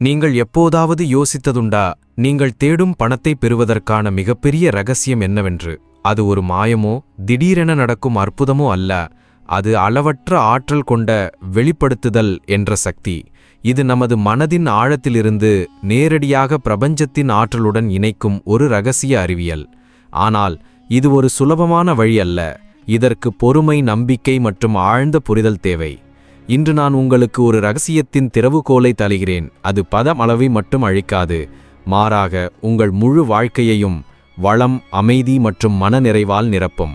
நீங்கள் எப்போதாவது யோசித்ததுண்டா நீங்கள் தேடும் பணத்தை பெறுவதற்கான மிகப்பெரிய ரகசியம் என்னவென்று? அது ஒரு மாயமோ திடீரென நடக்கும் அற்புதமோ அல்ல. அது அளவற்ற ஆற்றல் கொண்ட வெளிப்படுத்துதல் என்ற சக்தி. இது நமது மனதின் ஆழத்திலிருந்து நேரடியாக பிரபஞ்சத்தின் ஆற்றலுடன் இணைக்கும் ஒரு ரகசிய அறிவியல். ஆனால் இது ஒரு சுலபமான வழி அல்ல. இதற்கு பொறுமை நம்பிக்கை மற்றும் ஆழ்ந்த புரிதல் தேவை. இன்று நான் உங்களுக்கு ஒரு ரகசியத்தின் திறவுகோலை தருகிறேன். அது பதம் அளவை மட்டும் அழிக்காது. மாறாக உங்கள் முழு வாழ்க்கையையும் வளம் அமைதி மற்றும் மனநிறைவால் நிரப்பும்.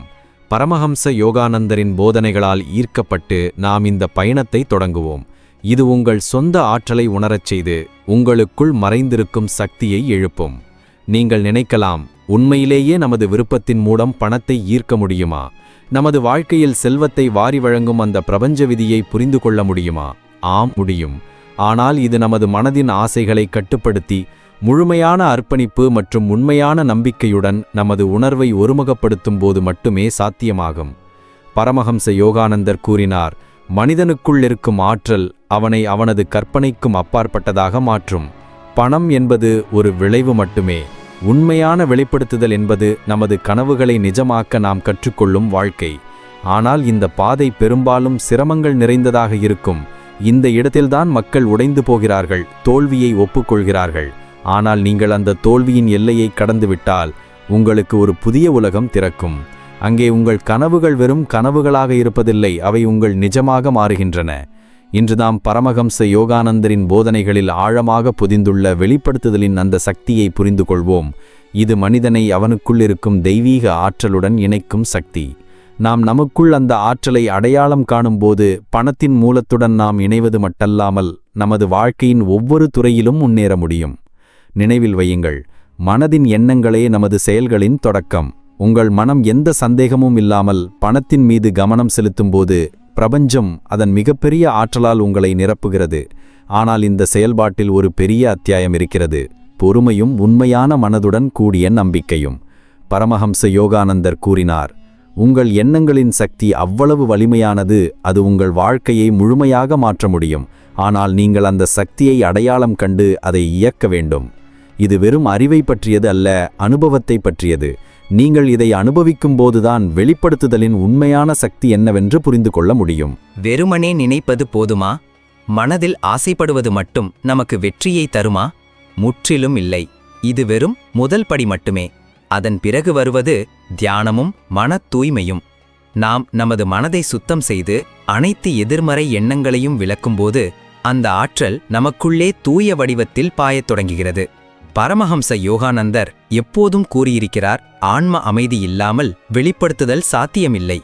பரமஹம்ச யோகானந்தரின் போதனைகளால் ஈர்க்கப்பட்டு நாம் இந்த பயணத்தை தொடங்குவோம். இது உங்கள் சொந்த ஆற்றலை உணரச் செய்து உங்களுக்குள் மறைந்திருக்கும் சக்தியை எழுப்பும். நீங்கள் நினைக்கலாம் உண்மையிலேயே நமது விருப்பத்தின் மூலம் பணத்தை ஈர்க்க முடியுமா? நமது வாழ்க்கையில் செல்வத்தை வாரி வழங்கும் அந்த பிரபஞ்ச விதியை புரிந்து கொள்ள முடியுமா? ஆம் முடியும். ஆனால் இது நமது மனதின் ஆசைகளை கட்டுப்படுத்தி முழுமையான அர்ப்பணிப்பு மற்றும் உண்மையான நம்பிக்கையுடன் நமது உணர்வை ஒருமுகப்படுத்தும் போது மட்டுமே சாத்தியமாகும். பரமஹம்ச யோகானந்தர் கூறினார் மனிதனுக்குள் இருக்கும் ஆற்றல் அவனை அவனது கற்பனைக்கும் அப்பாற்பட்டதாக மாற்றும். பணம் என்பது ஒரு விளைவு மட்டுமே. உண்மையான வெளிப்படுத்துதல் என்பது நமது கனவுகளை நிஜமாக்க நாம் கற்றுக்கொள்ளும் வாழ்க்கை. ஆனால் இந்த பாதை பெரும்பாலும் சிரமங்கள் நிறைந்ததாக இருக்கும். இந்த இடத்தில்தான் மக்கள் உடைந்து போகிறார்கள் தோல்வியை ஒப்புக்கொள்கிறார்கள். ஆனால் நீங்கள் அந்த தோல்வியின் எல்லையை கடந்துவிட்டால் உங்களுக்கு ஒரு புதிய உலகம் திறக்கும். அங்கே உங்கள் கனவுகள் வெறும் கனவுகளாக இருப்பதில்லை அவை உங்கள் நிஜமாக மாறுகின்றன. இன்று நாம் பரமஹம்ச யோகானந்தரின் போதனைகளில் ஆழமாக புதிந்துள்ள வெளிப்படுத்துதலின் அந்த சக்தியை புரிந்து கொள்வோம். இது மனிதனை அவனுக்குள் இருக்கும் தெய்வீக ஆற்றலுடன் இணைக்கும் சக்தி. நாம் நமக்குள் அந்த ஆற்றலை அடையாளம் காணும்போது பணத்தின் மூலத்துடன் நாம் இணைவது மட்டல்லாமல் நமது வாழ்க்கையின் ஒவ்வொரு துறையிலும் முன்னேற முடியும். நினைவில் வையுங்கள் மனதின் எண்ணங்களே நமது செயல்களின் தொடக்கம். உங்கள் மனம் எந்த சந்தேகமும் இல்லாமல் பணத்தின் மீது கவனம் செலுத்தும்போது பிரபஞ்சம் அதன் மிகப்பெரிய ஆற்றலால் உங்களை நிரப்புகிறது. ஆனால் இந்த செயல்பாட்டில் ஒரு பெரிய அத்தியாயம் இருக்கிறது. பொறுமையும் உண்மையான மனதுடன் கூடிய நம்பிக்கையும். பரமஹம்ச யோகானந்தர் கூறினார் உங்கள் எண்ணங்களின் சக்தி அவ்வளவு வலிமையானது அது உங்கள் வாழ்க்கையை முழுமையாக மாற்ற முடியும். ஆனால் நீங்கள் அந்த சக்தியை அடையாளம் கண்டு அதை இயக்க வேண்டும். இது வெறும் அறிவை பற்றியது அல்ல அனுபவத்தை பற்றியது. நீங்கள் இதை அனுபவிக்கும் போதுதான் வெளிப்படுத்துதலின் உண்மையான சக்தி என்னவென்று புரிந்து கொள்ள முடியும். வெறுமனே நினைப்பது போதுமா? மனதில் ஆசைப்படுவது மட்டும் நமக்கு வெற்றியை தருமா? முற்றிலும் இல்லை. இது வெறும் முதல் படி மட்டுமே. அதன் பிறகு வருவது தியானமும் மனத் தூய்மையும். நாம் நமது மனதை சுத்தம் செய்து அனைத்து எதிர்மறை எண்ணங்களையும் விளக்கும்போது அந்த ஆற்றல் நமக்குள்ளே தூய வடிவத்தில் பாயத் தொடங்குகிறது. பரமஹம்ச யோகானந்தர் எப்போதும் கூறியிருக்கிறார் ஆன்ம அமைதி இல்லாமல் வெளிப்படுத்துதல் சாத்தியமில்லை.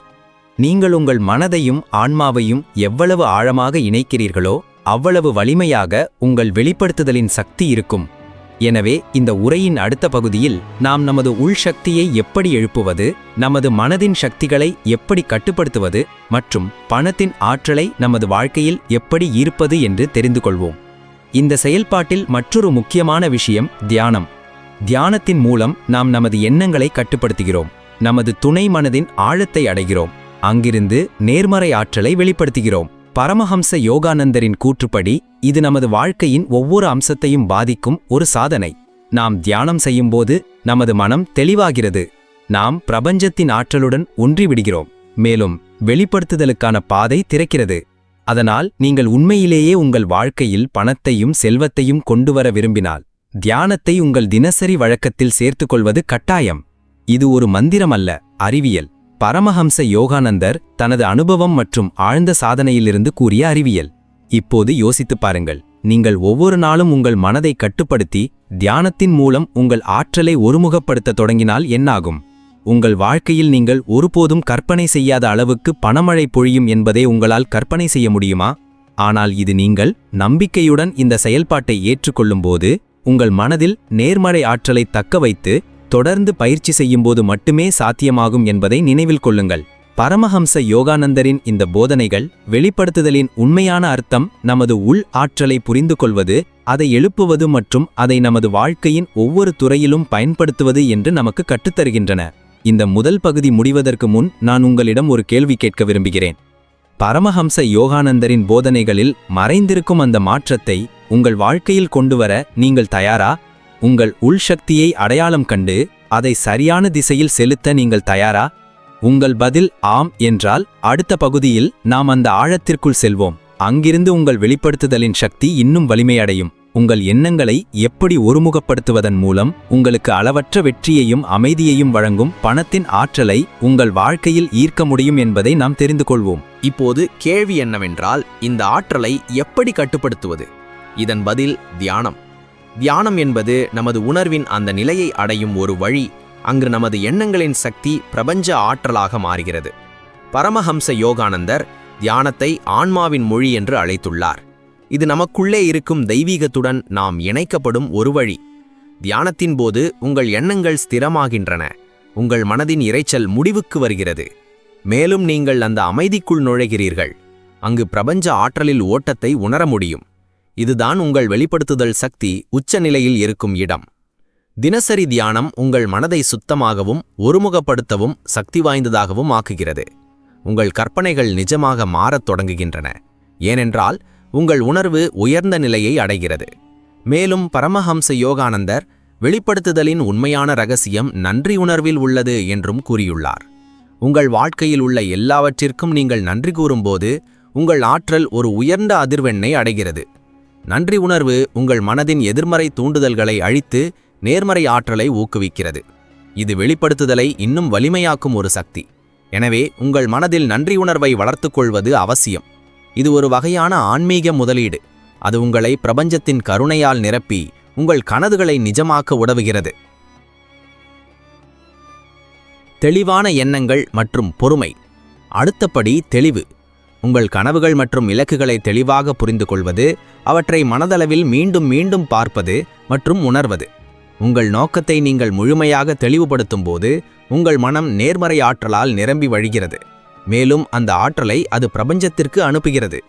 நீங்கள் உங்கள் மனதையும் ஆன்மாவையும் எவ்வளவு ஆழமாக இணைக்கிறீர்களோ அவ்வளவு வலிமையாக உங்கள் வெளிப்படுத்துதலின் சக்தி இருக்கும். எனவே இந்த உரையின் அடுத்த பகுதியில் நாம் நமது உள் சக்தியை எப்படி எழுப்புவது நமது மனதின் சக்திகளை எப்படி கட்டுப்படுத்துவது மற்றும் பணத்தின் ஆற்றலை நமது வாழ்க்கையில் எப்படி ஈர்ப்பது என்று தெரிந்து கொள்வோம். இந்த செயல்பாட்டில் மற்றொரு முக்கியமான விஷயம் தியானம். தியானத்தின் மூலம் நாம் நமது எண்ணங்களை கட்டுப்படுத்துகிறோம். நமது துணை மனதின் ஆழத்தை அடைகிறோம். அங்கிருந்து நேர்மறை ஆற்றலை வெளிப்படுத்துகிறோம். பரமஹம்ச யோகானந்தரின் கூற்றுப்படி இது நமது வாழ்க்கையின் ஒவ்வொரு அம்சத்தையும் பாதிக்கும் ஒரு சாதனை. நாம் தியானம் செய்யும்போது நமது மனம் தெளிவாகிறது. நாம் பிரபஞ்சத்தின் ஆற்றலுடன் ஒன்றிவிடுகிறோம் மேலும் வெளிப்படுத்துதலுக்கான பாதை திறக்கிறது. அதனால் நீங்கள் உண்மையிலேயே உங்கள் வாழ்க்கையில் பணத்தையும் செல்வத்தையும் கொண்டு வர விரும்பினால் தியானத்தை உங்கள் தினசரி வழக்கத்தில் சேர்த்துக்கொள்வது கட்டாயம். இது ஒரு மந்திரம் அல்ல அறிவியல். பரமஹம்ச யோகானந்தர் தனது அனுபவம் மற்றும் ஆழ்ந்த சாதனையிலிருந்து கூறிய அறிவியல். இப்போது யோசித்துப் பாருங்கள் நீங்கள் ஒவ்வொரு நாளும் உங்கள் மனதை கட்டுப்படுத்தி தியானத்தின் மூலம் உங்கள் ஆற்றலை ஒருமுகப்படுத்த தொடங்கினால் என்னாகும்? உங்கள் வாழ்க்கையில் நீங்கள் ஒருபோதும் கற்பனை செய்யாத அளவுக்கு பணமழை பொழியும் என்பதை உங்களால் கற்பனை செய்ய முடியுமா? ஆனால் இது நீங்கள் நம்பிக்கையுடன் இந்த செயல்பாட்டை ஏற்றுக்கொள்ளும்போது உங்கள் மனதில் நேர்மறை ஆற்றலை தக்க வைத்து தொடர்ந்து பயிற்சி செய்யும்போது மட்டுமே சாத்தியமாகும் என்பதை நினைவில் கொள்ளுங்கள். பரமஹம்ச யோகானந்தரின் இந்த போதனைகள் வெளிப்படுத்துதலின் உண்மையான அர்த்தம் நமது உள் ஆற்றலை புரிந்து கொள்வது அதை எழுப்புவது மற்றும் அதை நமது வாழ்க்கையின் ஒவ்வொரு துறையிலும் பயன்படுத்துவது என்று நமக்கு கற்றுத்தருகின்றன. இந்த முதல் பகுதி முடிவதற்கு முன் நான் உங்களிடம் ஒரு கேள்வி கேட்க விரும்புகிறேன். பரமஹம்ச யோகானந்தரின் போதனைகளில் மறைந்திருக்கும் அந்த மாற்றத்தை உங்கள் வாழ்க்கையில் கொண்டுவர நீங்கள் தயாரா? உங்கள் உள்சக்தியை அடையாளம் கண்டு அதை சரியான திசையில் செலுத்த நீங்கள் தயாரா? உங்கள் பதில் ஆம் என்றால் அடுத்த பகுதியில் நாம் அந்த ஆழத்திற்குள் செல்வோம். அங்கிருந்து உங்கள் வெளிப்படுத்துதலின் சக்தி இன்னும் வலிமையடையும். உங்கள் எண்ணங்களை எப்படி ஒருமுகப்படுத்துவதன் மூலம் உங்களுக்கு அளவற்ற வெற்றியையும் அமைதியையும் வழங்கும் பணத்தின் ஆற்றலை உங்கள் வாழ்க்கையில் ஈர்க்க முடியும் என்பதை நாம் தெரிந்து கொள்வோம். இப்போது கேள்வி என்னவென்றால் இந்த ஆற்றலை எப்படி கட்டுப்படுத்துவது? இதன் பதில் தியானம். தியானம் என்பது நமது உணர்வின் அந்த நிலையை அடையும் ஒரு வழி அங்கு நமது எண்ணங்களின் சக்தி பிரபஞ்ச ஆற்றலாக மாறுகிறது. பரமஹம்ச யோகானந்தர் தியானத்தை ஆன்மாவின் மொழி என்று அழைத்துள்ளார். இது நமக்குள்ளே இருக்கும் தெய்வீகத்துடன் நாம் இணைக்கப்படும் ஒரு வழி. தியானத்தின் போது உங்கள் எண்ணங்கள் ஸ்திரமாகின்றன. உங்கள் மனதின் இரைச்சல் முடிவுக்கு வருகிறது. மேலும் நீங்கள் அந்த அமைதிக்குள் நுழைகிறீர்கள். அங்கு பிரபஞ்ச ஆற்றலில் ஓட்டத்தை உணர முடியும். இதுதான் உங்கள் வெளிப்படுத்துதல் சக்தி உச்சநிலையில் இருக்கும் இடம். தினசரி தியானம் உங்கள் மனதை சுத்தமாகவும் ஒருமுகப்படுத்தவும் சக்தி வாய்ந்ததாகவும் ஆக்குகிறது. உங்கள் கற்பனைகள் நிஜமாக மாறத் தொடங்குகின்றன. ஏனென்றால் உங்கள் உணர்வு உயர்ந்த நிலையை அடைகிறது. மேலும் பரமஹம்ச யோகானந்தர் வெளிப்படுத்துதலின் உண்மையான ரகசியம் நன்றி உணர்வில் உள்ளது என்றும் கூறியுள்ளார். உங்கள் வாழ்க்கையில் உள்ள எல்லாவற்றிற்கும் நீங்கள் நன்றி கூறும்போது உங்கள் ஆற்றல் ஒரு உயர்ந்த அதிர்வெண்ணை அடைகிறது. நன்றி உணர்வு உங்கள் மனதின் எதிர்மறை தூண்டுதல்களை அழித்து நேர்மறை ஆற்றலை ஊக்குவிக்கிறது. இது வெளிப்படுத்துதலை இன்னும் வலிமையாக்கும் ஒரு சக்தி. எனவே உங்கள் மனதில் நன்றி உணர்வை வளர்த்துக்கொள்வது அவசியம். இது ஒரு வகையான ஆன்மீக முதலீடு. அது உங்களை பிரபஞ்சத்தின் கருணையால் நிரப்பி உங்கள் கனவுகளை நிஜமாக்க உதவுகிறது. தெளிவான எண்ணங்கள் மற்றும் பொறுமை. அடுத்தபடி தெளிவு. உங்கள் கனவுகள் மற்றும் இலக்குகளை தெளிவாக புரிந்து கொள்வது அவற்றை மனதளவில் மீண்டும் மீண்டும் பார்ப்பது மற்றும் உணர்வது. உங்கள் நோக்கத்தை நீங்கள் முழுமையாக தெளிவுபடுத்தும் போது உங்கள் மனம் நேர்மறை ஆற்றலால் நிரம்பி வழிகிறது. மேலும் அந்த ஆற்றலை அது பிரபஞ்சத்திற்கு அனுப்புகிறது.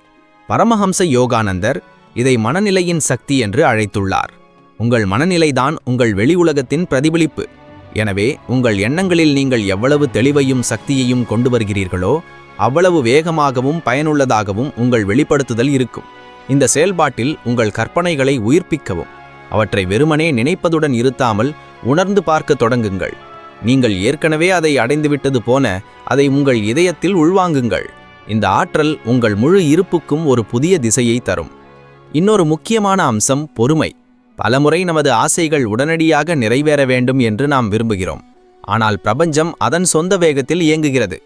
பரமஹம்ச யோகானந்தர் இதை மனநிலையின் சக்தி என்று அழைத்துள்ளார். உங்கள் மனநிலைதான் உங்கள் வெளி உலகத்தின் பிரதிபலிப்பு. எனவே உங்கள் எண்ணங்களில் நீங்கள் எவ்வளவு தெளிவையும் சக்தியையும் கொண்டு வருகிறீர்களோ அவ்வளவு வேகமாகவும் பயனுள்ளதாகவும் உங்கள் வெளிப்படுத்துதல் இருக்கும். இந்த செயல்பாட்டில் உங்கள் கற்பனைகளை உயிர்ப்பிக்கவும். அவற்றை வெறுமனே நினைப்பதுடன் இருத்தாமல் உணர்ந்து பார்க்க தொடங்குங்கள். நீங்கள் ஏற்கனவே அதை அடைந்துவிட்டது போன அதை உங்கள் இதயத்தில் உள்வாங்குங்கள். இந்த ஆற்றல் உங்கள் முழு இருப்புக்கும் ஒரு புதிய திசையை தரும். இன்னொரு முக்கியமான அம்சம் பொறுமை. பலமுறை நமது ஆசைகள் உடனடியாக நிறைவேற வேண்டும் என்று நாம் விரும்புகிறோம். ஆனால் பிரபஞ்சம் அதன் சொந்த வேகத்தில் இயங்குகிறது.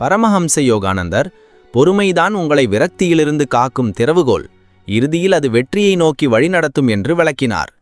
பரமஹம்ச யோகானந்தர் பொறுமைதான் உங்களை விரக்தியிலிருந்து காக்கும் திறவுகோல். இறுதியில் அது வெற்றியை நோக்கி வழிநடத்தும் என்று விளக்கினார்.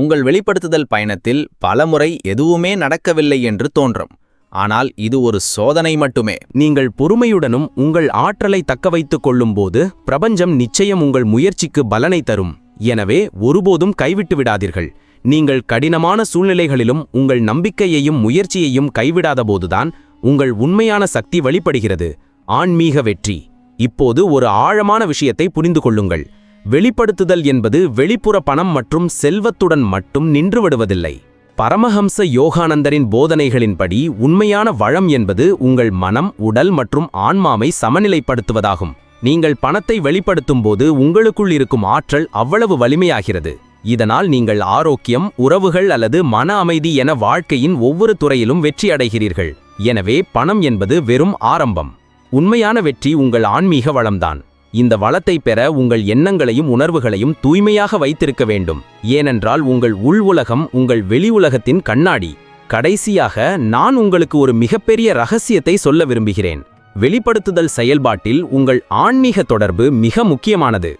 உங்கள் வெளிப்படுத்துதல் பயணத்தில் பலமுறை எதுவுமே நடக்கவில்லை என்று தோன்றும். ஆனால் இது ஒரு சோதனை மட்டுமே. நீங்கள் பொறுமையுடனும் உங்கள் ஆற்றலை தக்க வைத்துக் கொள்ளும்போது பிரபஞ்சம் நிச்சயம் உங்கள் முயற்சிக்கு பலனை தரும். எனவே ஒருபோதும் கைவிட்டு விடாதீர்கள். நீங்கள் கடினமான சூழ்நிலைகளிலும் உங்கள் நம்பிக்கையையும் முயற்சியையும் கைவிடாதபோதுதான் உங்கள் உண்மையான சக்தி வெளிப்படுகிறது. ஆன்மீக வெற்றி. இப்போது ஒரு ஆழமான விஷயத்தை புரிந்து கொள்ளுங்கள். வெளிப்படுத்துதல் என்பது வெளிப்புற பணம் மற்றும் செல்வத்துடன் மட்டும் நின்றுவிடுவதில்லை. பரமஹம்ச யோகானந்தரின் போதனைகளின்படி உண்மையான வளம் என்பது உங்கள் மனம் உடல் மற்றும் ஆன்மாவை சமநிலைப்படுத்துவதாகும். நீங்கள் பணத்தை வெளிப்படுத்தும் போது உங்களுக்குள் இருக்கும் ஆற்றல் அவ்வளவு வலிமையாகிறது. இதனால் நீங்கள் ஆரோக்கியம் உறவுகள் அல்லது மன அமைதி என வாழ்க்கையின் ஒவ்வொரு துறையிலும் வெற்றி அடைகிறீர்கள். எனவே பணம் என்பது வெறும் ஆரம்பம். உண்மையான வெற்றி உங்கள் ஆன்மீக வளம்தான். இந்த வளத்தை பெற உங்கள் எண்ணங்களையும் உணர்வுகளையும் தூய்மையாக வைத்திருக்க வேண்டும். ஏனென்றால் உங்கள் உள் உலகம் உங்கள் வெளி உலகத்தின் கண்ணாடி. கடைசியாக நான் உங்களுக்கு ஒரு மிகப்பெரிய ரகசியத்தை சொல்ல விரும்புகிறேன். வெளிப்படுத்துதல் செயல்பாட்டில் உங்கள் ஆன்மீக தொடர்பு மிக முக்கியமானது.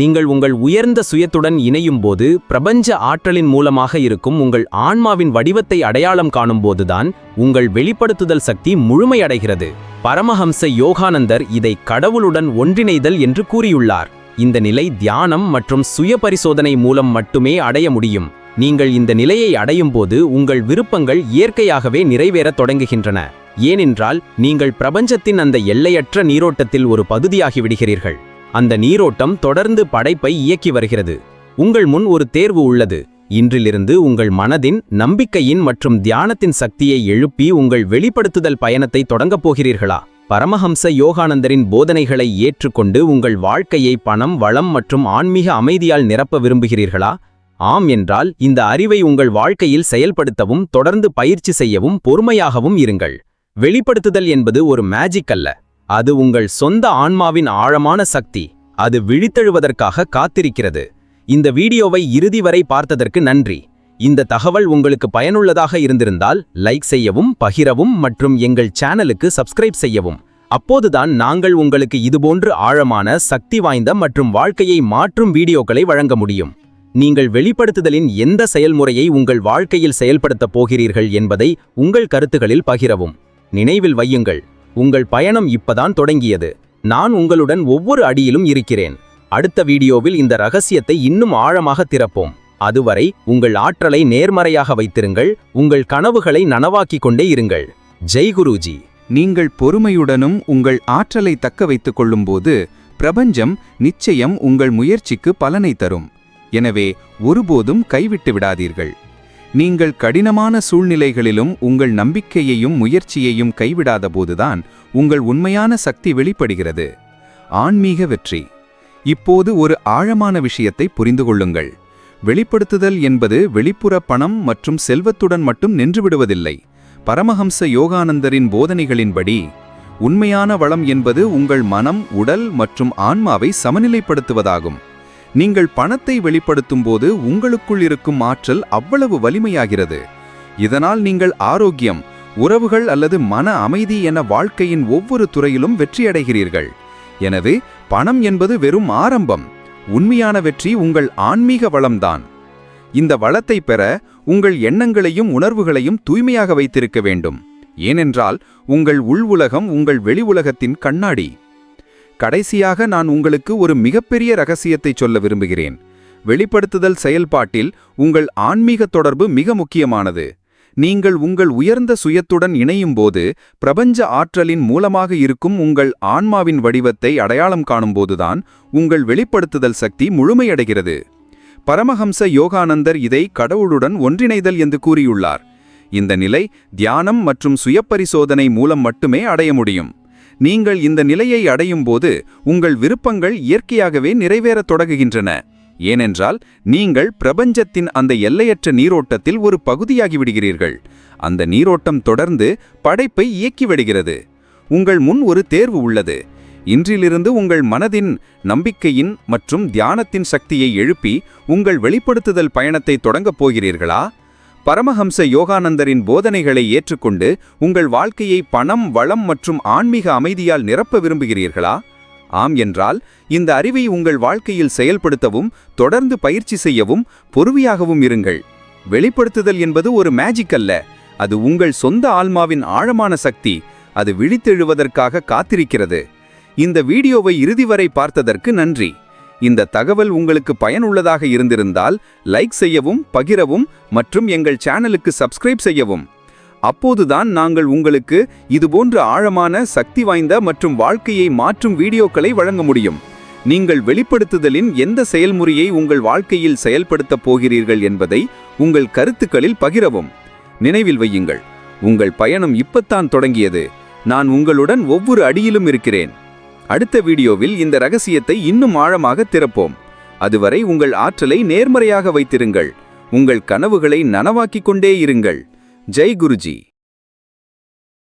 நீங்கள் உங்கள் உயர்ந்த சுயத்துடன் இணையும் போது பிரபஞ்ச ஆற்றலின் மூலமாக இருக்கும் உங்கள் ஆன்மாவின் வடிவத்தை அடையாளம் காணும்போதுதான் உங்கள் வெளிப்படுத்துதல் சக்தி முழுமையடைகிறது. பரமஹம்ச யோகானந்தர் இதை கடவுளுடன் ஒன்றிணைதல் என்று கூறியுள்ளார். இந்த நிலை தியானம் மற்றும் சுய பரிசோதனை மூலம் மட்டுமே அடைய முடியும். நீங்கள் இந்த நிலையை அடையும் போது உங்கள் விருப்பங்கள் இயற்கையாகவே நிறைவேறத் தொடங்குகின்றன. ஏனென்றால் நீங்கள் பிரபஞ்சத்தின் அந்த எல்லையற்ற நீரோட்டத்தில் ஒரு பகுதியாகி விடுகிறீர்கள். அந்த நீரோட்டம் தொடர்ந்து படைப்பை இயக்கி வருகிறது. உங்கள் முன் ஒரு தேர்வு உள்ளது. இன்றிலிருந்து உங்கள் மனதின் நம்பிக்கையின் மற்றும் தியானத்தின் சக்தியை எழுப்பி உங்கள் வெளிப்படுத்துதல் பயணத்தை தொடங்கப் போகிறீர்களா? பரமஹம்ச யோகானந்தரின் போதனைகளை ஏற்றுக்கொண்டு உங்கள் வாழ்க்கையை பணம் வளம் மற்றும் ஆன்மீக அமைதியால் நிரப்ப விரும்புகிறீர்களா? ஆம் என்றால் இந்த அறிவை உங்கள் வாழ்க்கையில் செயல்படுத்தவும் தொடர்ந்து பயிற்சி செய்யவும் பொறுமையாகவும் இருங்கள். வெளிப்படுத்துதல் என்பது ஒரு மேஜிக் அல்ல. அது உங்கள் சொந்த ஆன்மாவின் ஆழமான சக்தி. அது விழித்தெழுவதற்காக காத்திருக்கிறது. இந்த வீடியோவை இறுதி வரை பார்த்ததற்கு நன்றி. இந்த தகவல் உங்களுக்கு பயனுள்ளதாக இருந்திருந்தால் லைக் செய்யவும் பகிரவும் மற்றும் எங்கள் சேனலுக்கு சப்ஸ்கிரைப் செய்யவும். அப்போதுதான் நாங்கள் உங்களுக்கு இதுபோன்று ஆழமான சக்தி வாய்ந்த மற்றும் வாழ்க்கையை மாற்றும் வீடியோக்களை வழங்க முடியும். நீங்கள் வெளிப்படுத்துதலின் எந்த செயல்முறையை உங்கள் வாழ்க்கையில் செயல்படுத்தப் போகிறீர்கள் என்பதை உங்கள் கருத்துகளில் பகிரவும். நினைவில் வையுங்கள். உங்கள் பயணம் இப்பதான் தொடங்கியது. நான் உங்களுடன் ஒவ்வொரு அடியிலும் இருக்கிறேன். அடுத்த வீடியோவில் இந்த ரகசியத்தை இன்னும் ஆழமாக திறப்போம். அதுவரை உங்கள் ஆற்றலை நேர்மறையாக வைத்திருங்கள். உங்கள் கனவுகளை நனவாக்கிக் கொண்டே இருங்கள். ஜெய் குருஜி. நீங்கள் பொறுமையுடனும் உங்கள் ஆற்றலை தக்க வைத்துக் கொள்ளும்போது பிரபஞ்சம் நிச்சயம் உங்கள் முயற்சிக்கு பலனை தரும். எனவே ஒருபோதும் கைவிட்டு விடாதீர்கள். நீங்கள் கடினமான சூழ்நிலைகளிலும் உங்கள் நம்பிக்கையையும் முயற்சியையும் கைவிடாத போதுதான் உங்கள் உண்மையான சக்தி வெளிப்படுகிறது. ஆன்மீக வெற்றி. இப்போது ஒரு ஆழமான விஷயத்தை புரிந்து கொள்ளுங்கள். வெளிப்படுத்துதல் என்பது வெளிப்புற பணம் மற்றும் செல்வத்துடன் மட்டும் நின்றுவிடுவதில்லை. பரமஹம்ச யோகானந்தரின் போதனைகளின்படி உண்மையான வளம் என்பது உங்கள் மனம் உடல் மற்றும் ஆன்மாவை சமநிலைப்படுத்துவதாகும். நீங்கள் பணத்தை வெளிப்படுத்தும் போது உங்களுக்குள் இருக்கும் ஆற்றல் அவ்வளவு வலிமையாகிறது. இதனால் நீங்கள் ஆரோக்கியம் உறவுகள் அல்லது மன அமைதி என வாழ்க்கையின் ஒவ்வொரு துறையிலும் வெற்றியடைகிறீர்கள். எனவே பணம் என்பது வெறும் ஆரம்பம். உண்மையான வெற்றி உங்கள் ஆன்மீக வளம்தான். இந்த வளத்தை பெற உங்கள் எண்ணங்களையும் உணர்வுகளையும் தூய்மையாக வைத்திருக்க வேண்டும். ஏனென்றால் உங்கள் உள் உலகம் உங்கள் வெளி உலகத்தின் கண்ணாடி. கடைசியாக நான் உங்களுக்கு ஒரு மிகப்பெரிய ரகசியத்தை சொல்ல விரும்புகிறேன். வெளிப்படுத்துதல் செயல்பாட்டில் உங்கள் ஆன்மீக தொடர்பு மிக முக்கியமானது. நீங்கள் உங்கள் உயர்ந்த சுயத்துடன் இணையும் போது பிரபஞ்ச ஆற்றலின் மூலமாக இருக்கும் உங்கள் ஆன்மாவின் வடிவத்தை அடையாளம் காணும்போதுதான் உங்கள் வெளிப்படுத்துதல் சக்தி முழுமையடைகிறது. பரமஹம்ச யோகானந்தர் இதை கடவுளுடன் ஒன்றிணைதல் என்று கூறியுள்ளார். இந்த நிலை தியானம் மற்றும் சுயப்பரிசோதனை மூலம் மட்டுமே அடைய முடியும். நீங்கள் இந்த நிலையை அடையும் போது உங்கள் விருப்பங்கள் இயற்கையாகவே நிறைவேறத் தொடங்குகின்றன. ஏனென்றால் நீங்கள் பிரபஞ்சத்தின் அந்த எல்லையற்ற நீரோட்டத்தில் ஒரு பகுதியாகிவிடுகிறீர்கள். அந்த நீரோட்டம் தொடர்ந்து படைப்பை இயக்கிவிடுகிறது உங்கள் முன் ஒரு தேர்வு உள்ளது. இன்றிலிருந்து உங்கள் மனதின் நம்பிக்கையின் மற்றும் தியானத்தின் சக்தியை எழுப்பி உங்கள் வெளிப்படுத்துதல் பயணத்தை தொடங்கப் போகிறீர்களா? பரமஹம்ச யோகானந்தரின் போதனைகளை ஏற்றுக்கொண்டு உங்கள் வாழ்க்கையை பணம் வளம் மற்றும் ஆன்மீக அமைதியால் நிரப்ப விரும்புகிறீர்களா? ஆம் என்றால் இந்த அறிவை உங்கள் வாழ்க்கையில் செயல்படுத்தவும் தொடர்ந்து பயிற்சி செய்யவும் பொறுமையாகவும் இருங்கள். வெளிப்படுத்துதல் என்பது ஒரு மேஜிக் அல்ல. அது உங்கள் சொந்த ஆன்மாவின் ஆழமான சக்தி. அது விழித்தெழுவதற்காக காத்திருக்கிறது. இந்த வீடியோவை இறுதி வரை பார்த்ததற்கு நன்றி. இந்த தகவல் உங்களுக்கு பயனுள்ளதாக இருந்திருந்தால் லைக் செய்யவும் பகிரவும் மற்றும் எங்கள் சேனலுக்கு சப்ஸ்கிரைப் செய்யவும். அப்போதுதான் நாங்கள் உங்களுக்கு இதுபோன்ற ஆழமான சக்தி வாய்ந்த மற்றும் வாழ்க்கையை மாற்றும் வீடியோக்களை வழங்க முடியும். நீங்கள் வெளிப்படுத்துதலின் எந்த செயல்முறையை உங்கள் வாழ்க்கையில் செயல்படுத்தப் போகிறீர்கள் என்பதை உங்கள் கருத்துக்களில் பகிரவும். நினைவில் வையுங்கள் உங்கள் பயணம் இப்பத்தான் தொடங்கியது. நான் உங்களுடன் ஒவ்வொரு அடியிலும் இருக்கிறேன். அடுத்த வீடியோவில் இந்த ரகசியத்தை இன்னும் ஆழமாக திறப்போம். அதுவரை உங்கள் ஆற்றலை நேர்மறையாக வைத்திருங்கள். உங்கள் கனவுகளை நனவாக்கிக் கொண்டே இருங்கள். ஜெய் குருஜி.